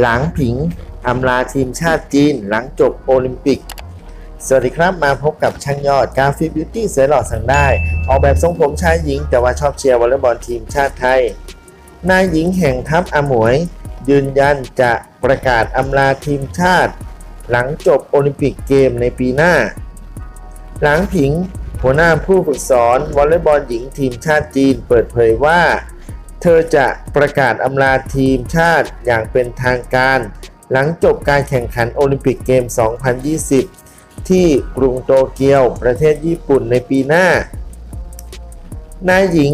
หลังผิงอำลาทีมชาติจีนหลังจบโอลิมปิก สวัสดีครับมาพบกับช่างยอดกราฟิกบิวตี้สวยหล่อสั่งได้ ออกแบบทรงผมชายหญิง แต่ว่าชอบเชียร์วอลเลย์บอลทีมชาติไทย นายหญิงแห่งทัพอาหมวย ยืนยันจะประกาศอำลาทีมชาติ หลังจบโอลิมปิกเกมในปีหน้า หลังผิงหัวหน้าผู้ฝึกสอนวอลเลย์บอลหญิงทีมชาติจีนเปิดเผยว่า เธอจะประกาศอำลาทีมชาติอย่างเป็นทางการ หลังจบการแข่งขันโอลิมปิกเกม 2020 ที่กรุงโตเกียวประเทศญี่ปุ่นในปีหน้านายหญิง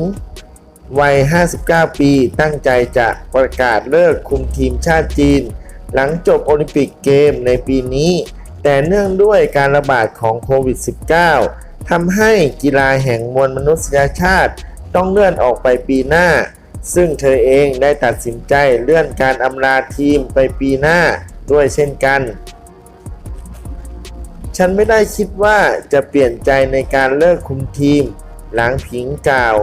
วัย 59 ปีตั้งใจจะประกาศเลิกคุมทีมชาติจีน หลังจบโอลิมปิกเกมในปีนี้ แต่เนื่องด้วยการระบาดของโควิด -19 ทำให้กีฬาแห่งมวลมนุษยชาติต้องเลื่อนออกไปปีหน้า ซึ่งเธอเองได้ตัดสินใจเลื่อนการอำลาทีมไปปีหน้าด้วยเช่นกัน ฉันไม่ได้คิดว่าจะเปลี่ยนใจในการเลิกคุมทีม หลังผิงกล่าว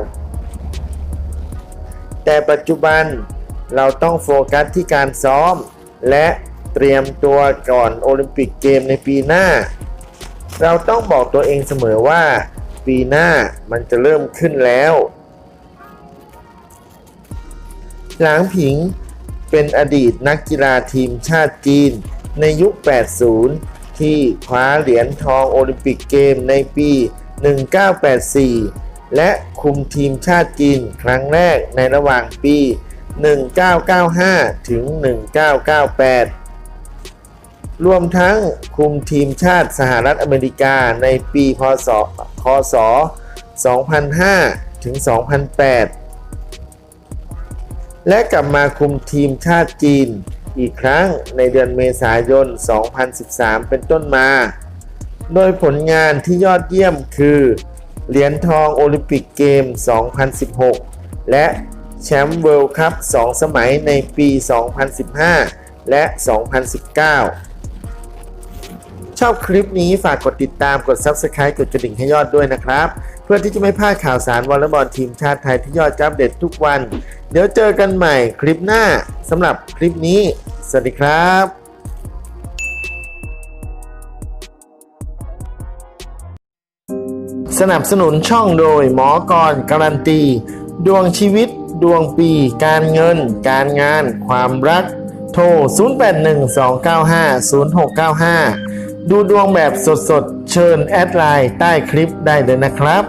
แต่ปัจจุบันเราต้องโฟกัสที่การซ้อม และเตรียมตัวก่อนโอลิมปิกเกมในปีหน้า เราต้องบอกตัวเองเสมอว่า ปีหน้ามันจะเริ่มขึ้นแล้ว หลางผิงเป็นอดีตนักกีฬาทีมชาติจีน ในยุค 80 ที่คว้าเหรียญทองโอลิมปิกเกมในปี 1984 และคุมทีมชาติจีนครั้งแรกในระหว่างปี 1995 ถึง 1998 รวมทั้งคุมทีมชาติสหรัฐอเมริกาในปี พศ คศ 2005 ถึง 2008 และกลับมาคุมทีมชาติจีน อีกครั้งในเดือนเมษายน 2013 เป็นต้นมา โดยผลงานที่ยอดเยี่ยมคือ เหรียญทองโอลิมปิกเกม 2016 และแชมป์เวิลด์คัพ 2 สมัยในปี 2015 และ 2019 ชอบคลิปนี้ฝากกดติดตามกด Subscribe กดกระดิ่งให้ยอดด้วยนะครับ เพื่อที่จะไม่พลาดข่าวสารวอลเลย์บอลทีมชาติไทยที่ยอดจะอัปเดตทุกวัน เดี๋ยวเจอกันใหม่คลิปหน้าสำหรับคลิปนี้ สวัสดีครับสนับสนุนช่องโดยหมอกรการันตี ดวงชีวิต ดวงปี การเงิน การงาน ความรัก โทร 0812950695 ดูดวงแบบสดๆ เชิญแอดไลน์ใต้คลิปได้เลยนะครับ